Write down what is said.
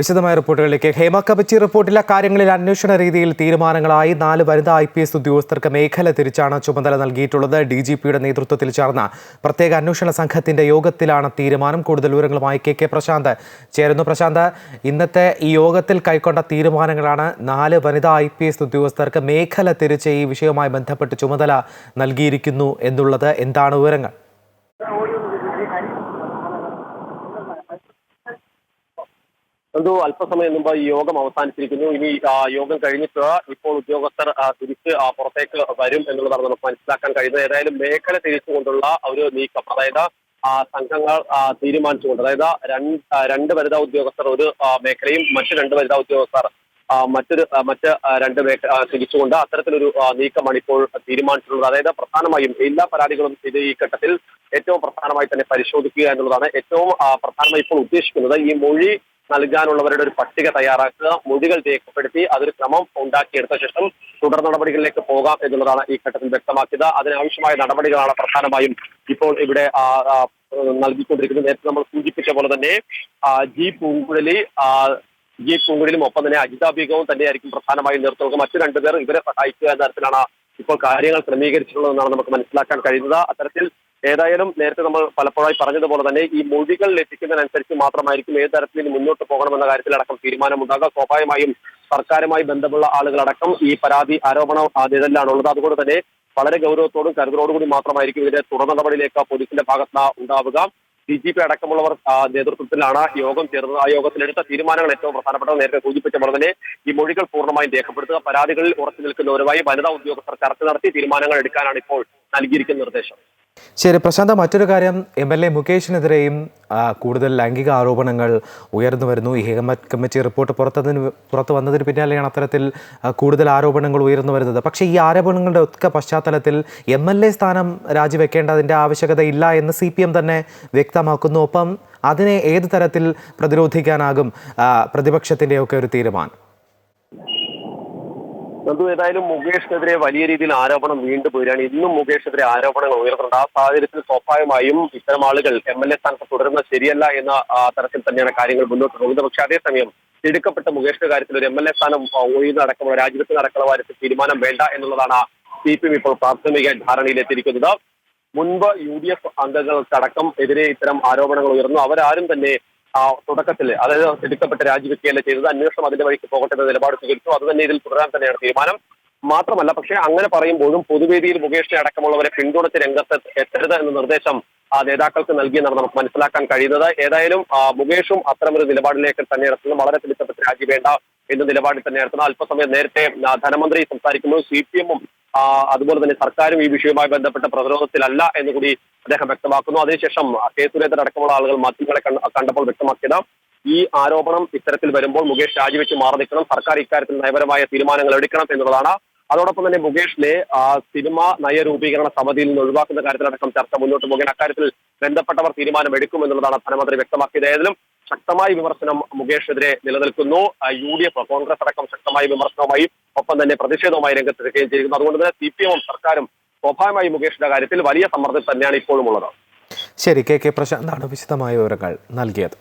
വിശദമായ റിപ്പോർട്ടുകളിലേക്ക്. ഹേമ കബച്ചി റിപ്പോർട്ടിലെ കാര്യങ്ങളിൽ അന്വേഷണ രീതിയിൽ തീരുമാനങ്ങളായി നാല് വനിതാ ഐ പി എസ് ഉദ്യോഗസ്ഥർക്ക് മേഖല തിരിച്ചാണ് ചുമതല നൽകിയിട്ടുള്ളത്. ഡി ജി പിയുടെ നേതൃത്വത്തിൽ ചേർന്ന പ്രത്യേക അന്വേഷണ സംഘത്തിന്റെ യോഗത്തിലാണ് തീരുമാനം. കൂടുതൽ വിവരങ്ങളുമായി കെ കെ പ്രശാന്ത് ചേരുന്നു. പ്രശാന്ത് ഇന്നത്തെ ഈ യോഗത്തിൽ കൈക്കൊണ്ട തീരുമാനങ്ങളാണ് നാല് വനിതാ ഐ പി എസ് ഉദ്യോഗസ്ഥർക്ക് മേഖല തിരിച്ച് ഈ വിഷയവുമായി ബന്ധപ്പെട്ട് ചുമതല നൽകിയിരിക്കുന്നു എന്നുള്ളത്. എന്താണ് വിവരങ്ങൾ? എന്തോ അല്പസമയം മുമ്പ് ഈ യോഗം അവസാനിച്ചിരിക്കുന്നു. ഇനി യോഗം കഴിഞ്ഞിട്ട് ഇപ്പോൾ ഉദ്യോഗസ്ഥർ തിരിച്ച് പുറത്തേക്ക് വരും എന്നുള്ളതാണ് നമുക്ക് മനസ്സിലാക്കാൻ കഴിയുന്നത്. ഏതായാലും മേഖല തിരിച്ചുകൊണ്ടുള്ള ഒരു നീക്കം അതായത് സംഘങ്ങൾ തീരുമാനിച്ചുകൊണ്ട് അതായത് രണ്ട് രണ്ട് വനിതാ ഉദ്യോഗസ്ഥർ ഒരു മേഖലയും മറ്റു രണ്ട് വനിതാ ഉദ്യോഗസ്ഥർ മറ്റൊരു മറ്റ് രണ്ട് മേഖല തിരിച്ചുകൊണ്ട് അത്തരത്തിലൊരു നീക്കമാണ് ഇപ്പോൾ തീരുമാനിച്ചിട്ടുള്ളത്. അതായത് പ്രധാനമായും എല്ലാ പരാതികളും ഇത് ഈ ഘട്ടത്തിൽ ഏറ്റവും പ്രധാനമായി തന്നെ പരിശോധിക്കുക എന്നുള്ളതാണ് ഏറ്റവും പ്രധാനമായി ഇപ്പോൾ ഉദ്ദേശിക്കുന്നത്. ഈ മൊഴി നൽകാനുള്ളവരുടെ ഒരു പട്ടിക തയ്യാറാക്കുക മൊഴികൾ രേഖപ്പെടുത്തി അതൊരു ക്രമം ഉണ്ടാക്കിയെടുത്ത ശേഷം തുടർ നടപടികളിലേക്ക് പോകാം എന്നുള്ളതാണ് ഈ ഘട്ടത്തിൽ വ്യക്തമാക്കിയത്. അതിനാവശ്യമായ നടപടികളാണ് പ്രധാനമായും ഇപ്പോൾ ഇവിടെ നൽകിക്കൊണ്ടിരിക്കുന്നത്. നേരത്തെ നമ്മൾ സൂചിപ്പിച്ച പോലെ തന്നെ ജി പൂങ്കുഴലി ജി പൂങ്കുഴലും ഒപ്പം തന്നെ അജിത ബീഗവും തന്നെയായിരിക്കും പ്രധാനമായും നേതൃത്വം. മറ്റു രണ്ടുപേർ ഇവരെ സഹായിക്കുക എന്ന തരത്തിലാണ് ഇപ്പോൾ കാര്യങ്ങൾ ക്രമീകരിച്ചിട്ടുള്ളതെന്നാണ് നമുക്ക് മനസ്സിലാക്കാൻ കഴിയുന്നത്. അത്തരത്തിൽ ഏതായാലും നേരത്തെ നമ്മൾ പലപ്പോഴായി പറഞ്ഞതുപോലെ തന്നെ ഈ മൊഴികൾ ലഭിക്കുന്നതിനനുസരിച്ച് മാത്രമായിരിക്കും ഏത് തരത്തിൽ മുന്നോട്ട് പോകണമെന്ന കാര്യത്തിലടക്കം തീരുമാനമുണ്ടാകുക. സ്വാഭാവികമായും സർക്കാരുമായി ബന്ധമുള്ള ആളുകളടക്കം ഈ പരാതി ആരോപണ ഉള്ളത് അതുകൊണ്ട് തന്നെ വളരെ ഗൗരവത്തോടും കരുതലോടും കൂടി മാത്രമായിരിക്കും ഇതിന്റെ തുടർ നടപടിയിലേക്ക് പോലീസിന്റെ ഭാഗത്ത് ഉണ്ടാവുക. ഡി ജി പി അടക്കമുള്ളവർ നേതൃത്വത്തിലാണ് യോഗം ചേർന്നത്. ആ യോഗത്തിലെടുത്ത തീരുമാനങ്ങൾ ഏറ്റവും പ്രധാനപ്പെട്ടത് നേരത്തെ സൂചിപ്പിച്ച പോലെ തന്നെ ഈ മൊഴികൾ പൂർണമായും രേഖപ്പെടുത്തുക പരാതികളിൽ ഉറച്ചു നിൽക്കുന്നവരുമായി വനിതാ ഉദ്യോഗസ്ഥർ ചർച്ച നടത്തി തീരുമാനങ്ങൾ എടുക്കാനാണ് ഇപ്പോൾ നൽകിയിരിക്കുന്ന നിർദ്ദേശം. ശരി പ്രശാന്ത മറ്റൊരു കാര്യം. എം എൽ എ മുകേഷിനെതിരെയും കൂടുതൽ ലൈംഗിക ആരോപണങ്ങൾ ഉയർന്നു വരുന്നു. ഈ ഹേമ കമ്മിറ്റി റിപ്പോർട്ട് പുറത്തതിന് പുറത്തു വന്നതിന് പിന്നാലെയാണ് അത്തരത്തിൽ കൂടുതൽ ആരോപണങ്ങൾ ഉയർന്നു വരുന്നത്. പക്ഷേ ഈ ആരോപണങ്ങളുടെ ഒക്കെ പശ്ചാത്തലത്തിൽ എം എൽ എ സ്ഥാനം രാജിവെക്കേണ്ടതിന്റെ ആവശ്യകത ഇല്ല എന്ന് സി പി എം തന്നെ വ്യക്തമാക്കുന്നു. ഒപ്പം അതിനെ ഏത് തരത്തിൽ പ്രതിരോധിക്കാനാകും പ്രതിപക്ഷത്തിന്റെയൊക്കെ ഒരു തീരുമാനം? നന്ദു ഏതായാലും മുകേഷിനെതിരെ വലിയ രീതിയിൽ ആരോപണം വീണ്ടും വരികയാണ്. ഇന്നും മുകേഷിനെതിരെ ആരോപണങ്ങൾ ഉയർന്നുണ്ട് ആ സാഹചര്യത്തിൽ സ്വാഭാവികമായും ഇത്തരം ആളുകൾ എം എൽ എ സ്ഥാനത്ത് തുടരുന്നത് ശരിയല്ല എന്ന തരത്തിൽ തന്നെയാണ് കാര്യങ്ങൾ മുന്നോട്ട് പോകുന്നത്. പക്ഷേ അതേസമയം തിടുക്കപ്പെട്ട മുകേഷിന്റെ കാര്യത്തിൽ ഒരു എം എൽ എ സ്ഥാനം ആ, ഒഴിയുന്നടക്കമുള്ള രാജ്യത്തിന് അടക്കമുള്ള കാര്യത്തിൽ തീരുമാനം വേണ്ട എന്നുള്ളതാണ് സി പി എം ഇപ്പോൾ പ്രാഥമിക ധാരണയിലെത്തിയിരിക്കുന്നത്. മുൻപ് യു ഡി എഫ് അംഗങ്ങൾക്കടക്കം എതിരെ ഇത്തരം ആരോപണങ്ങൾ ഉയർന്നു. അവരാരും തന്നെ ആ, തുടക്കത്തിൽ അതായത് തിടുക്കപ്പെട്ട് രാജിവെക്കുകയല്ല ചെയ്തത് അന്വേഷണം അതിന്റെ വഴിക്ക് പോകട്ടെ എന്ന നിലപാട് സ്വീകരിച്ചു. അത് തന്നെ ഇതിൽ തുടരാൻ തന്നെയാണ് തീരുമാനം. മാത്രമല്ല പക്ഷേ അങ്ങനെ പറയുമ്പോഴും പൊതുവേദിയിൽ മുകേഷിനെ അടക്കമുള്ളവരെ പിന്തുണച്ച് രംഗത്ത് എത്തരുത് എന്ന നിർദ്ദേശം ആ നേതാക്കൾക്ക് നൽകിയെന്നാണ് നമുക്ക് മനസ്സിലാക്കാൻ കഴിയുന്നത്. ഏതായാലും മുകേഷും അത്തരമൊരു നിലപാടിലേക്ക് തന്നെ ഇറക്കുന്നത് വളരെ തിടുക്കപ്പെട്ട് രാജി വേണ്ട എന്ന നിലപാടിൽ തന്നെ ഇറക്കുന്നത് അല്പസമയം നേരത്തെ ധനമന്ത്രി സംസാരിക്കുമ്പോൾ സി പി എമ്മും അതുപോലെ തന്നെ സർക്കാരും ഈ വിഷയവുമായി ബന്ധപ്പെട്ട പ്രതിരോധത്തിലല്ല എന്ന് കൂടി അദ്ദേഹം വ്യക്തമാക്കുന്നു. അതിനുശേഷം കെ സുരേന്ദ്രൻ അടക്കമുള്ള ആളുകൾ മാധ്യമങ്ങളെ കണ്ട- കണ്ടപ്പോൾ വ്യക്തമാക്കിയത് ഈ ആരോപണം ഇത്തരത്തിൽ വരുമ്പോൾ മുകേഷ് രാജിവെച്ച് മാറി നിൽക്കണം സർക്കാർ ഇക്കാര്യത്തിൽ നയപരമായ തീരുമാനങ്ങൾ എടുക്കണം എന്നുള്ളതാണ്. അതോടൊപ്പം തന്നെ മുകേഷിനെ സിനിമ നയരൂപീകരണ സമിതിയിൽ നിന്ന് ഒഴിവാക്കുന്ന കാര്യത്തിലടക്കം ചർച്ച മുന്നോട്ട് പോകാൻ അക്കാര്യത്തിൽ ബന്ധപ്പെട്ടവർ തീരുമാനം എടുക്കും എന്നുള്ളതാണ് ധനമന്ത്രി വ്യക്തമാക്കിയത്. ഏതായാലും ശക്തമായ വിമർശനം മുകേഷിനെതിരെ നിലനിൽക്കുന്നു. യു ഡി എഫ് കോൺഗ്രസ് അടക്കം ശക്തമായ വിമർശനവുമായി ഒപ്പം തന്നെ പ്രതിഷേധവുമായി രംഗത്തെടുക്കുകയും ചെയ്യുന്നു. അതുകൊണ്ട് തന്നെ സി പി എമ്മും സർക്കാരും സ്വാഭാവികമായി മുകേഷിന്റെ കാര്യത്തിൽ വലിയ സമ്മർദ്ദം തന്നെയാണ് ഇപ്പോഴും ഉള്ളത്. ശരി കെ കെ പ്രശാന്താണ് വിശദമായ വിവരങ്ങൾ നൽകിയത്.